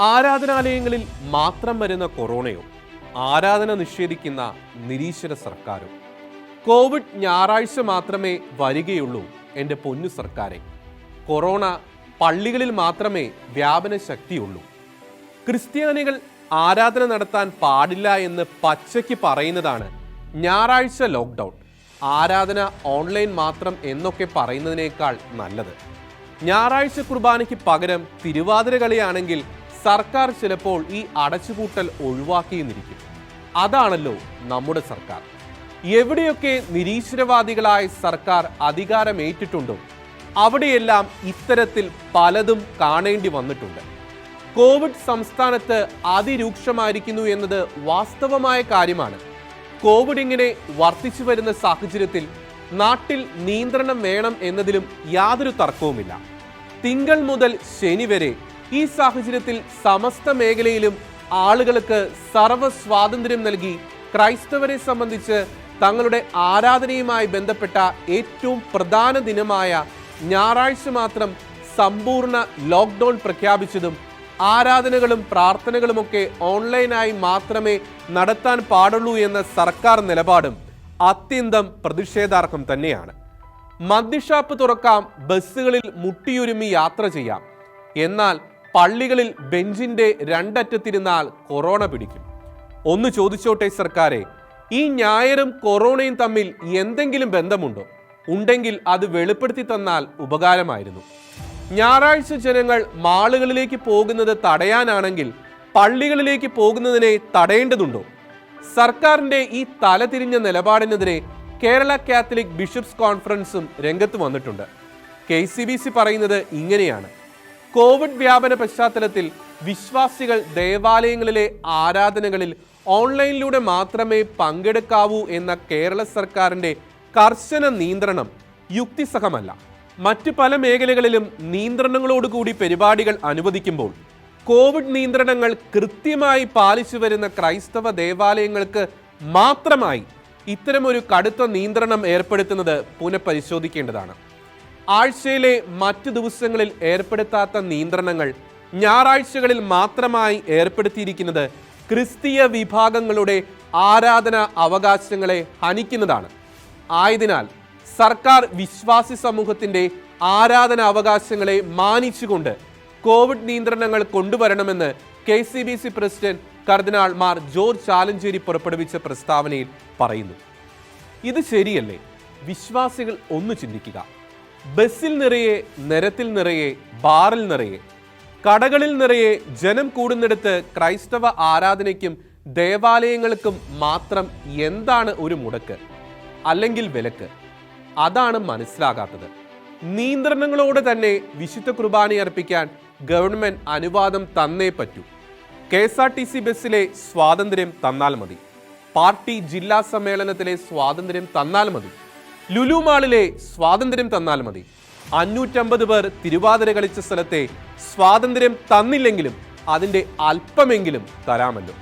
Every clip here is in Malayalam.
ആരാധനാലയങ്ങളിൽ മാത്രം വരുന്ന കൊറോണയോ ആരാധന നിഷേധിക്കുന്ന നിരീശ്വര സർക്കാരോ. കോവിഡ് ഞായറാഴ്ച മാത്രമേ വരികയുള്ളൂ എന്റെ പൊന്നു സർക്കാരെ. കൊറോണ പള്ളികളിൽ മാത്രമേ വ്യാപന ശക്തിയുള്ളൂ. ക്രിസ്ത്യാനികൾ ആരാധന നടത്താൻ പാടില്ല എന്ന് പച്ചയ്ക്ക് പറയുന്നതാണ് ഞായറാഴ്ച ലോക്ക്ഡൗൺ. ആരാധന ഓൺലൈൻ മാത്രം എന്നൊക്കെ പറയുന്നതിനേക്കാൾ നല്ലത്. ഞായറാഴ്ച കുർബാനയ്ക്ക് പകരം തിരുവാതിര കളിയാണെങ്കിൽ സർക്കാർ ചിലപ്പോൾ ഈ അടച്ചുപൂട്ടൽ ഒഴിവാക്കിയെന്നിരിക്കും. അതാണല്ലോ നമ്മുടെ സർക്കാർ. എവിടെയൊക്കെ നിരീശ്വരവാദികളായ സർക്കാർ അധികാരമേറ്റിട്ടുണ്ടോ അവിടെയെല്ലാം ഇത്തരത്തിൽ പലതും കാണേണ്ടി വന്നിട്ടുണ്ട്. കോവിഡ് സംസ്ഥാനത്ത് അതിരൂക്ഷമായിരിക്കുന്നു എന്നത് വാസ്തവമായ കാര്യമാണ്. കോവിഡ് ഇങ്ങനെ വർദ്ധിച്ചു വരുന്ന സാഹചര്യത്തിൽ നാട്ടിൽ നിയന്ത്രണം വേണം എന്നതിലും യാതൊരു തർക്കവുമില്ല. തിങ്കൾ മുതൽ ശനി വരെ ഈ സാഹചര്യത്തിൽ സമസ്ത മേഖലയിലും ആളുകൾക്ക് സർവ സ്വാതന്ത്ര്യം നൽകി ക്രൈസ്തവരെ സംബന്ധിച്ച് തങ്ങളുടെ ആരാധനയുമായി ബന്ധപ്പെട്ട ഏറ്റവും പ്രധാന ദിനമായ ഞായറാഴ്ച മാത്രം സമ്പൂർണ ലോക്ക്ഡൗൺ പ്രഖ്യാപിച്ചതും ആരാധനകളും പ്രാർത്ഥനകളുമൊക്കെ ഓൺലൈനായി മാത്രമേ നടത്താൻ പാടുള്ളൂ എന്ന സർക്കാർ നിലപാടും അത്യന്തം പ്രതിഷേധാർഹം തന്നെയാണ്. മദ്യഷാപ്പ് തുറക്കാം ബസ്സുകളിൽ മുട്ടിയുരുമി യാത്ര ചെയ്യാം. എന്നാൽ പള്ളികളിൽ ബെഞ്ചിന്റെ രണ്ടറ്റത്തിരുന്നാൽ കൊറോണ പിടിക്കും. ഒന്ന് ചോദിച്ചോട്ടെ സർക്കാരെ ഈ ഞായറും കൊറോണയും തമ്മിൽ എന്തെങ്കിലും ബന്ധമുണ്ടോ? ഉണ്ടെങ്കിൽ അത് വെളിപ്പെടുത്തി തന്നാൽ ഉപകാരമായിരുന്നു. ഞായറാഴ്ച ജനങ്ങൾ മാളുകളിലേക്ക് പോകുന്നത് തടയാനാണെങ്കിൽ പള്ളികളിലേക്ക് പോകുന്നതിനെ തടയേണ്ടതുണ്ടോ? സർക്കാരിന്റെ ഈ തലതിരിഞ്ഞ നിലപാടിനെതിരെ കേരള കാത്തലിക് ബിഷപ്സ് കോൺഫറൻസും രംഗത്ത് വന്നിട്ടുണ്ട്. കെ സി ബി സി പറയുന്നത് ഇങ്ങനെയാണ്. കോവിഡ് വ്യാപന പശ്ചാത്തലത്തിൽ വിശ്വാസികൾ ദേവാലയങ്ങളിലെ ആരാധനകളിൽ ഓൺലൈനിലൂടെ മാത്രമേ പങ്കെടുക്കാവൂ എന്ന കേരള സർക്കാരിന്റെ കർശന നിയന്ത്രണം യുക്തിസഹമല്ല. മറ്റ് പല മേഖലകളിലും നിയന്ത്രണങ്ങളോടുകൂടി പരിപാടികൾ അനുവദിക്കുമ്പോൾ കോവിഡ് നിയന്ത്രണങ്ങൾ കൃത്യമായി പാലിച്ചു വരുന്ന ക്രൈസ്തവ ദേവാലയങ്ങൾക്ക് മാത്രമായി ഇത്തരമൊരു കടുത്ത നിയന്ത്രണം ഏർപ്പെടുത്തുന്നത് പുനഃപരിശോധിക്കേണ്ടതാണ്. ആഴ്ചയിലെ മറ്റു ദിവസങ്ങളിൽ ഏർപ്പെടുത്താത്ത നിയന്ത്രണങ്ങൾ ഞായറാഴ്ചകളിൽ മാത്രമായി ഏർപ്പെടുത്തിയിരിക്കുന്നത് ക്രിസ്തീയ വിഭാഗങ്ങളുടെ ആരാധന അവകാശങ്ങളെ ഹനിക്കുന്നതാണ്. ആയതിനാൽ സർക്കാർ വിശ്വാസി സമൂഹത്തിന്റെ ആരാധന അവകാശങ്ങളെ മാനിച്ചുകൊണ്ട് കോവിഡ് നിയന്ത്രണങ്ങൾ കൊണ്ടുവരണമെന്ന് K C B C president കർദിനാൾ മാർ ജോർജ് ചാലഞ്ചേരി പുറപ്പെടുവിച്ച പ്രസ്താവനയിൽ പറയുന്നു. ഇത് ശരിയല്ലേ? വിശ്വാസികൾ ഒന്ന് ചിന്തിക്കുക. ബസ്സിൽ നിറയെ നിരത്തിൽ നിറയെ ബാറിൽ നിറയെ കടകളിൽ നിറയെ ജനം കൂടുന്നിടത്ത് ക്രൈസ്തവ ആരാധനയ്ക്കും ദേവാലയങ്ങൾക്കും മാത്രം എന്താണ് ഒരു മുടക്ക് അല്ലെങ്കിൽ വിലക്ക്? അതാണ് മനസ്സിലാകാത്തത്. നിയന്ത്രണങ്ങളോടെ തന്നെ വിശുദ്ധ കുർബാന അർപ്പിക്കാൻ ഗവൺമെന്റ് അനുവാദം തന്നേ പറ്റൂ. K S R T C ബസ്സിലെ സ്വാതന്ത്ര്യം തന്നാൽ മതി. പാർട്ടി ജില്ലാ സമ്മേളനത്തിലെ സ്വാതന്ത്ര്യം തന്നാൽ മതി. ലുലു മാളിലെ സ്വാതന്ത്ര്യം തന്നാൽ മതി. അഞ്ഞൂറ്റമ്പത് പേർ തിരുവാതിര കളിച്ച സ്ഥലത്തെ സ്വാതന്ത്ര്യം തന്നില്ലെങ്കിലും അതിന്റെ അല്പമെങ്കിലും തരാമല്ലോ.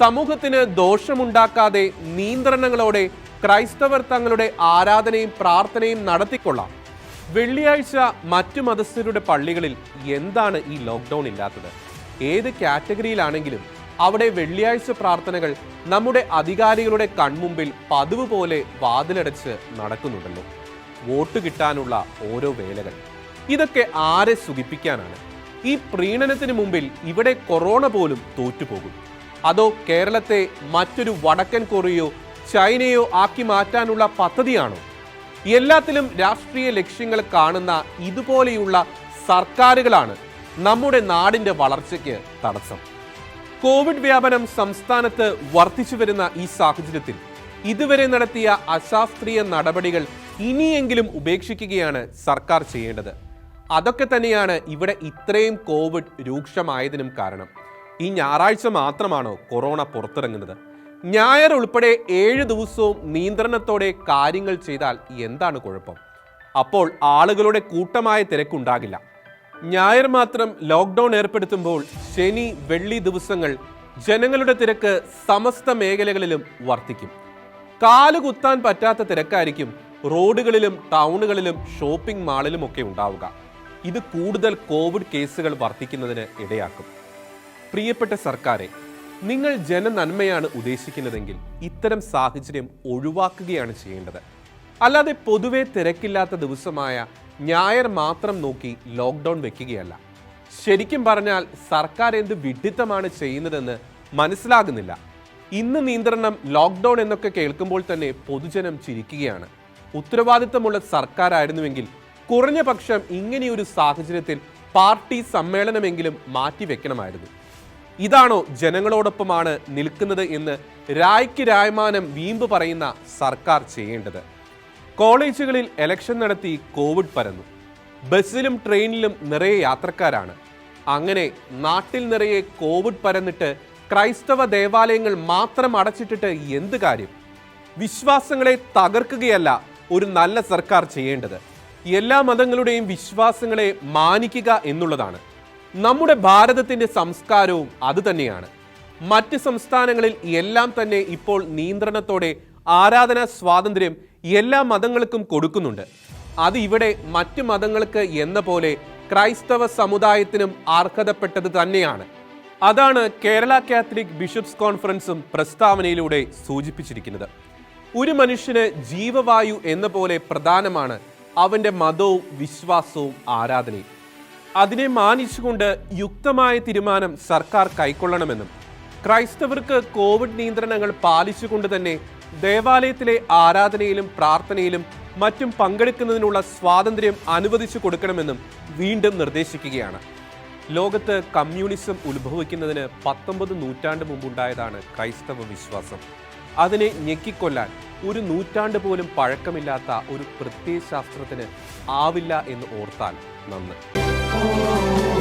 സമൂഹത്തിന് ദോഷമുണ്ടാക്കാതെ നിയന്ത്രണങ്ങളോടെ ക്രൈസ്തവർ തങ്ങളുടെ ആരാധനയും പ്രാർത്ഥനയും നടത്തിക്കൊള്ളാം. വെള്ളിയാഴ്ച മറ്റു മതസ്ഥരുടെ പള്ളികളിൽ എന്താണ് ഈ ലോക്ക്ഡൗൺ ഇല്ലാത്തത്? ഏത് കാറ്റഗറിയിലാണെങ്കിലും അവിടെ വെള്ളിയാഴ്ച പ്രാർത്ഥനകൾ നമ്മുടെ അധികാരികളുടെ കൺമുമ്പിൽ പതിവ് പോലെ വാതിലടച്ച് നടക്കുന്നുണ്ടല്ലോ. വോട്ട് കിട്ടാനുള്ള ഓരോ വേലകൾ. ഇതൊക്കെ ആരെ സുഖിപ്പിക്കാനാണ്? ഈ പ്രീണനത്തിന് മുമ്പിൽ ഇവിടെ കൊറോണ പോലും തോറ്റുപോകും. അതോ കേരളത്തെ മറ്റൊരു വടക്കൻ കൊറിയയോ ചൈനയോ ആക്കി മാറ്റാനുള്ള പദ്ധതിയാണോ? എല്ലാത്തിലും രാഷ്ട്രീയ ലക്ഷ്യങ്ങൾ കാണുന്ന ഇതുപോലെയുള്ള സർക്കാരുകളാണ് നമ്മുടെ നാടിന്റെ വളർച്ചയ്ക്ക് തടസ്സം. കോവിഡ് വ്യാപനം സംസ്ഥാനത്ത് വർദ്ധിച്ചു വരുന്ന ഈ സാഹചര്യത്തിൽ ഇതുവരെ നടത്തിയ അശാസ്ത്രീയ നടപടികൾ ഇനിയെങ്കിലും ഉപേക്ഷിക്കുകയാണ് സർക്കാർ ചെയ്യേണ്ടത്. അതൊക്കെ തന്നെയാണ് ഇവിടെ ഇത്രയും കോവിഡ് രൂക്ഷമായതിനും കാരണം. ഈ ഞായറാഴ്ച മാത്രമാണോ കൊറോണ പുറത്തിറങ്ങുന്നത്? ഞായർ ഉൾപ്പെടെ ഏഴ് ദിവസവും നിയന്ത്രണത്തോടെ കാര്യങ്ങൾ ചെയ്താൽ എന്താണ് കുഴപ്പം? അപ്പോൾ ആളുകളുടെ കൂട്ടമായ തിരക്കുണ്ടാകില്ല. ഞായർ മാത്രം ലോക്ക്ഡൗൺ ഏർപ്പെടുത്തുമ്പോൾ ശനി വെള്ളി ദിവസങ്ങൾ ജനങ്ങളുടെ തിരക്ക് സമസ്ത മേഖലകളിലും വർദ്ധിക്കും. കാലുകുത്താൻ പറ്റാത്ത തിരക്കായിരിക്കും റോഡുകളിലും ടൗണുകളിലും ഷോപ്പിംഗ് മാളിലും ഒക്കെ ഉണ്ടാവുക. ഇത് കൂടുതൽ കോവിഡ് കേസുകൾ വർദ്ധിക്കുന്നതിന് ഇടയാക്കും. പ്രിയപ്പെട്ട സർക്കാരെ നിങ്ങൾ ജനനന്മയാണ് ഉദ്ദേശിക്കുന്നതെങ്കിൽ ഇത്തരം സാഹചര്യം ഒഴിവാക്കുകയാണ് ചെയ്യേണ്ടത്. അല്ലാതെ പൊതുവെ തിരക്കില്ലാത്ത ദിവസമായ ഞായർ മാത്രം നോക്കി ലോക്ക്ഡൗൺ വെക്കുകയല്ല. ശരിക്കും പറഞ്ഞാൽ സർക്കാർ എന്ത് വിഡിത്തമാണ് ചെയ്യുന്നതെന്ന് മനസ്സിലാകുന്നില്ല. ഇന്ന് നിയന്ത്രണം ലോക്ക്ഡൗൺ എന്നൊക്കെ കേൾക്കുമ്പോൾ തന്നെ പൊതുജനം ചിരിക്കുകയാണ്. ഉത്തരവാദിത്തമുള്ള സർക്കാരായിരുന്നുവെങ്കിൽ കുറഞ്ഞ പക്ഷം ഇങ്ങനെയൊരു സാഹചര്യത്തിൽ പാർട്ടി സമ്മേളനമെങ്കിലും മാറ്റിവെക്കണമായിരുന്നു. ഇതാണോ ജനങ്ങളോടൊപ്പമാണ് നിൽക്കുന്നത് എന്ന് രായ്ക്ക് രായ്മാനം വീമ്പ് പറയുന്ന സർക്കാർ ചെയ്യേണ്ടത്. കോളേജുകളിൽ എലക്ഷൻ നടത്തി കോവിഡ് പരന്നു. ബസ്സിലും ട്രെയിനിലും നിറയെ യാത്രക്കാരാണ്. അങ്ങനെ നാട്ടിൽ നിറയെ കോവിഡ് പരന്നിട്ട് ക്രൈസ്തവ ദേവാലയങ്ങൾ മാത്രം അടച്ചിട്ടിട്ട് എന്ത് കാര്യം? വിശ്വാസങ്ങളെ തകർക്കുകയല്ല ഒരു നല്ല സർക്കാർ ചെയ്യേണ്ടത്. എല്ലാ മതങ്ങളുടെയും വിശ്വാസങ്ങളെ മാനിക്കുക എന്നുള്ളതാണ്. നമ്മുടെ ഭാരതത്തിന്റെ സംസ്കാരവും അതുതന്നെയാണ് മറ്റ് സംസ്ഥാനങ്ങളിൽ എല്ലാം തന്നെ ഇപ്പോൾ നിയന്ത്രണത്തോടെ ആരാധനാ സ്വാതന്ത്ര്യം എല്ലാ മതങ്ങൾക്കും കൊടുക്കുന്നുണ്ട്. അത് ഇവിടെ മറ്റ് മതങ്ങൾക്ക് എന്ന പോലെ ക്രൈസ്തവ സമുദായത്തിനും അർഹതപ്പെട്ടത് തന്നെയാണ്. അതാണ് കേരള കാത്തലിക് ബിഷപ്സ് കോൺഫറൻസും പ്രസ്താവനയിലൂടെ സൂചിപ്പിച്ചിരിക്കുന്നത്. ഒരു മനുഷ്യന് ജീവവായു എന്ന പോലെ പ്രധാനമാണ് അവന്റെ മതവും വിശ്വാസവും ആരാധനയും. അതിനെ മാനിച്ചുകൊണ്ട് യുക്തമായ തീരുമാനം സർക്കാർ കൈക്കൊള്ളണമെന്നും ക്രൈസ്തവർക്ക് കോവിഡ് നിയന്ത്രണങ്ങൾ പാലിച്ചുകൊണ്ട് തന്നെ ദേവാലയത്തിലെ ആരാധനയിലും പ്രാർത്ഥനയിലും മറ്റും പങ്കെടുക്കുന്നതിനുള്ള സ്വാതന്ത്ര്യം അനുവദിച്ചു കൊടുക്കണമെന്നും വീണ്ടും നിർദ്ദേശിക്കുകയാണ്. ലോകത്ത് കമ്മ്യൂണിസം ഉത്ഭവിക്കുന്നതിന് പത്തൊമ്പത് നൂറ്റാണ്ട് മുമ്പുണ്ടായതാണ് ക്രൈസ്തവ വിശ്വാസം. അതിനെ ഞെക്കിക്കൊല്ലാൻ ഒരു നൂറ്റാണ്ട് പോലും പഴക്കമില്ലാത്ത ഒരു പ്രത്യയശാസ്ത്രത്തിന് ആവില്ല എന്ന് ഓർത്താൽ നന്ന്. oh.